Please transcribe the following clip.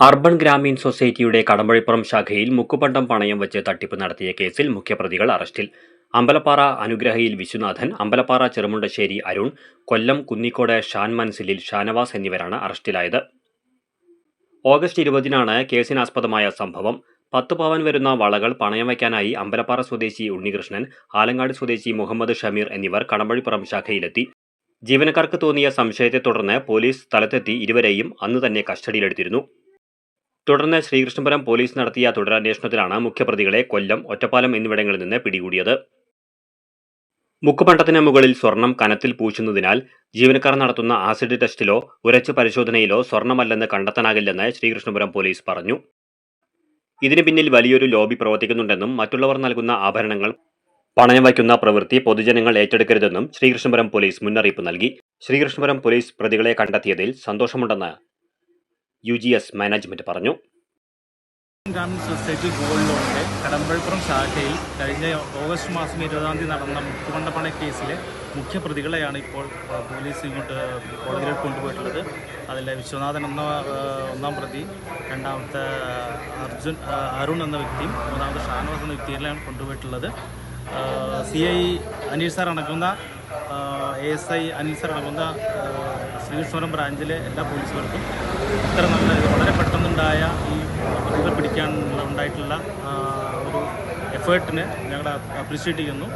Urban Gramin സൊസൈറ്റിയുടെ കടമ്പഴിപ്പുറം ശാഖയിൽ മുക്കുപണ്ടം പണയം വെച്ച് തട്ടിപ്പ് നടത്തിയ കേസിൽ മുഖ്യപ്രതികൾ അറസ്റ്റിൽ. അമ്പലപ്പാറ അനുഗ്രഹയിൽ വിശ്വനാഥൻ അമ്പലപ്പാറ ചെറുമുണ്ടശ്ശേരി അരുൺ കൊല്ലം കുന്നിക്കോട് ഷാൻ മൻസിലിൽ ഷാനവാസ് എന്നിവരാണ് അറസ്റ്റിലായത്. ഓഗസ്റ്റ് ഇരുപതിനാണ് കേസിനാസ്പദമായ സംഭവം. പത്ത് പവൻ വരുന്ന വളകൾ പണയം വയ്ക്കാനായി അമ്പലപ്പാറ സ്വദേശി ഉണ്ണികൃഷ്ണൻ ആലങ്ങാട് സ്വദേശി മുഹമ്മദ് ഷമീർ എന്നിവർ കടമ്പഴിപ്പുറം ശാഖയിലെത്തി. ജീവനക്കാർക്ക് തോന്നിയ സംശയത്തെ തുടർന്ന് പോലീസ് സ്ഥലത്തെത്തി ഇരുവരെയും അന്ന് തന്നെ കസ്റ്റഡിയിലെടുത്തിരുന്നു. തുടർന്ന് ശ്രീകൃഷ്ണപുരം പോലീസ് നടത്തിയ തുടരന്വേഷണത്തിലാണ് മുഖ്യപ്രതികളെ കൊല്ലം ഒറ്റപ്പാലം എന്നിവിടങ്ങളിൽ നിന്ന് പിടികൂടിയത്. മുക്കുപണ്ടത്തിന് മുകളിൽ സ്വർണം കനത്തിൽ പൂശുന്നതിനാൽ ജീവനക്കാർ നടത്തുന്ന ആസിഡ് ടെസ്റ്റിലോ ഉരച്ച് പരിശോധനയിലോ സ്വർണമല്ലെന്ന് കണ്ടെത്താനാകില്ലെന്ന് ശ്രീകൃഷ്ണപുരം പോലീസ് പറഞ്ഞു. ഇതിന് പിന്നിൽ വലിയൊരു ലോബി പ്രവർത്തിക്കുന്നുണ്ടെന്നും മറ്റുള്ളവർ നൽകുന്ന ആഭരണങ്ങൾ പണയം വയ്ക്കുന്ന പ്രവൃത്തി പൊതുജനങ്ങൾ ഏറ്റെടുക്കരുതെന്നും ശ്രീകൃഷ്ണപുരം പോലീസ് മുന്നറിയിപ്പ് നൽകി. ശ്രീകൃഷ്ണപുരം പോലീസ് പ്രതികളെ കണ്ടെത്തിയതിൽ സന്തോഷമുണ്ടെന്ന് യു മാനേജ്മെന്റ് പറഞ്ഞു. ഗ്രാമീൺ സൊസൈറ്റി ഗോൾഡ് ലോണിന്റെ കടമ്പഴപ്പുറം ശാഖയിൽ കഴിഞ്ഞ ഓഗസ്റ്റ് മാസം ഇരുപതാം തീയതി നടന്ന മുക്കുകൊണ്ട കേസിലെ മുഖ്യപ്രതികളെയാണ് ഇപ്പോൾ പോലീസ് ഇങ്ങോട്ട് കോടതിയിലേക്ക് കൊണ്ടുപോയിട്ടുള്ളത്. അതിൽ വിശ്വനാഥൻ എന്ന ഒന്നാം പ്രതി രണ്ടാമത്തെ അർജുൻ അരുൺ എന്ന വ്യക്തിയും മൂന്നാമത്തെ ഷാനവാസ് എന്ന വ്യക്തിയെല്ലാം കൊണ്ടുപോയിട്ടുള്ളത്. സി ഐ അനീഷ് സാർ അടങ്ങുന്ന A S I Anil sir അടങ്ങുന്ന ശ്രീകൃഷ്ണപുരം ബ്രാഞ്ചിലെ എല്ലാ പോലീസുകാർക്കും ഇത്ര നല്ല വളരെ ഉണ്ടായിട്ടുള്ള ഒരു എഫേർട്ടിന് ഞങ്ങൾ അപ്രീഷിയേറ്റ് ചെയ്യുന്നു.